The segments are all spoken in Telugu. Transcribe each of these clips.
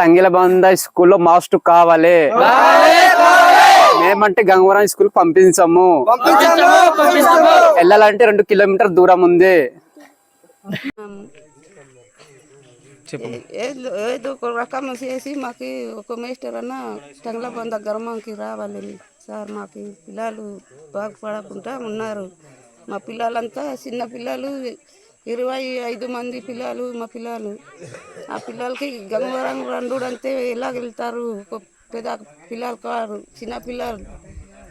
తంగిల బంద స్కూల్లో మాస్టర్ కావాలి. మేమంటే గంగవరం స్కూల్ పంపించము. వెళ్ళాలంటే రెండు కిలోమీటర్ దూరం ఉంది. ఏదో ఏదో ఒక రకం చేసి మాకు ఒక మేస్టర్ అన్న టంగ్ల బంద గ్రామంకి రావాలి సార్. మాకు పిల్లలు బాగుపడకుండా ఉన్నారు. మా పిల్లలంతా చిన్న పిల్లలు ఇరవై ఐదు మంది పిల్లలు మా పిల్లలు. ఆ పిల్లలకి గంగవరం రండు అంటే ఎలా వెళ్తారు? పెద్ద పిల్లలు కారు చిన్న పిల్లలు.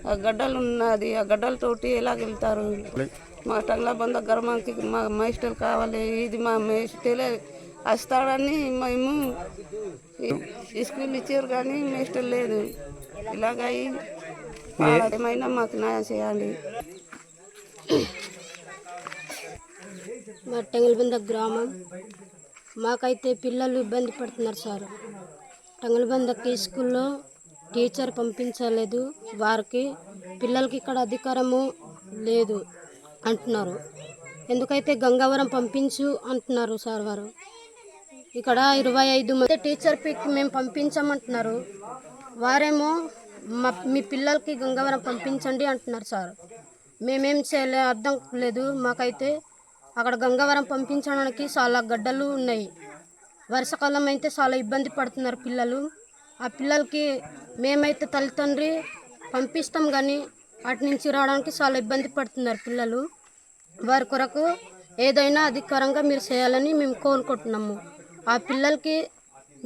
ఆ గడ్డలు ఉన్నది ఆ గడ్డలతోటి ఎలా వెళ్తారు? మా టంగ్ల బంద గ్రామానికి మా మేస్టర్ కావాలి ఇది మా మేస్టరే వస్తాడని మేము స్కూల్ ఇచ్చారు కానీ మేస్టర్ లేదు. ఇలాగ ఏమైనా మాకు న్యాయం చేయండి మా టంగలబంద గ్రామం. మాకైతే పిల్లలు ఇబ్బంది పడుతున్నారు సార్. టంగలబందకి స్కూల్లో టీచర్ పంపించలేదు. వారికి పిల్లలకి ఇక్కడ అధికారము లేదు అంటున్నారు. ఎందుకైతే గంగవరం పంపించు అంటున్నారు సార్ వారు. ఇక్కడ ఇరవై ఐదు మంది టీచర్ పిక్ మేము పంపించమంటున్నారు. వారేమో మా మీ పిల్లలకి గంగవరం పంపించండి అంటున్నారు సార్. మేమేం చేయలే అర్థం లేదు. మాకైతే అక్కడ గంగవరం పంపించడానికి చాలా గడ్డలు ఉన్నాయి. వర్షాకాలం అయితే చాలా ఇబ్బంది పడుతున్నారు పిల్లలు. ఆ పిల్లలకి మేమైతే తల్లిదండ్రి పంపిస్తాం కానీ అటు నుంచి రావడానికి చాలా ఇబ్బంది పడుతున్నారు పిల్లలు. వారి కొరకు ఏదైనా అధికారంగా మీరు చేయాలని మేము కోరుకుంటున్నాము. ఆ పిల్లలకి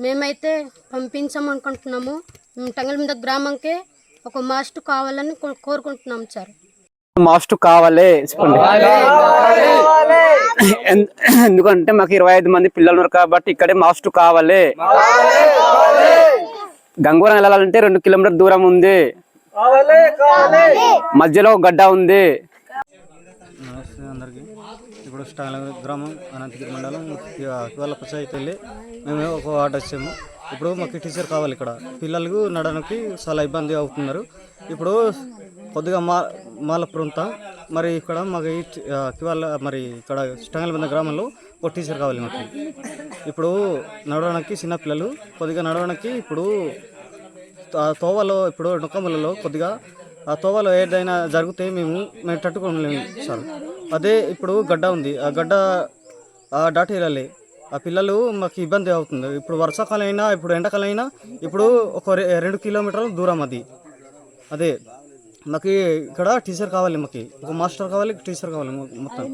మేమైతే పంపించమనుకుంటున్నాము మేము టంగల మీద గ్రామంకే ఒక మాస్టర్ కావాలని కోరుకుంటున్నాం సార్. మాస్టర్ కావాలి చెప్పండి. ఎందుకంటే మాకు ఇరవై ఐదు మంది పిల్లలు ఉన్నారు కాబట్టి ఇక్కడే మాస్టర్ కావాలి. గంగూరం వెళ్ళాలంటే రెండు కిలోమీటర్ దూరం ఉంది. మధ్యలో గడ్డ ఉంది. నమస్తే అందరికీ. ఇప్పుడు స్టాల గ్రామం అనంతగిరి మండలం వాళ్ళ పంచాయతీ వెళ్ళి మేము ఒక వార్డు వచ్చాము. ఇప్పుడు మాకు టీచర్ కావాలి ఇక్కడ. పిల్లలకు నడడానికి చాలా ఇబ్బంది అవుతున్నారు. ఇప్పుడు కొద్దిగా మా మాల మరి ఇక్కడ మాకు ఈ ఇవాళ మరి ఇక్కడ స్టంగల్బంద గ్రామంలో ఒక టీచర్ కావాలి మాకు. ఇప్పుడు నడవడానికి చిన్నపిల్లలు కొద్దిగా నడవడానికి ఇప్పుడు ఆ తోవలో ఇప్పుడు నొక్కములలో కొద్దిగా ఆ తోవలో ఏదైనా జరిగితే మేము మేము తట్టుకోలేము సార్. అదే ఇప్పుడు గడ్డ ఉంది. ఆ గడ్డ ఆ దాటి వెళ్ళాలి. ఆ పిల్లలు మాకు ఇబ్బంది అవుతుంది. ఇప్పుడు వర్షాకాలం అయినా ఇప్పుడు ఎండాకాలం అయినా ఇప్పుడు ఒక రె- రెండు కిలోమీటర్ల దూరం అది. అదే. మాకు ఇక్కడ టీచర్ కావాలి మాకు. ఒక మాస్టర్ కావాలి టీచర్ కావాలి మొత్తం.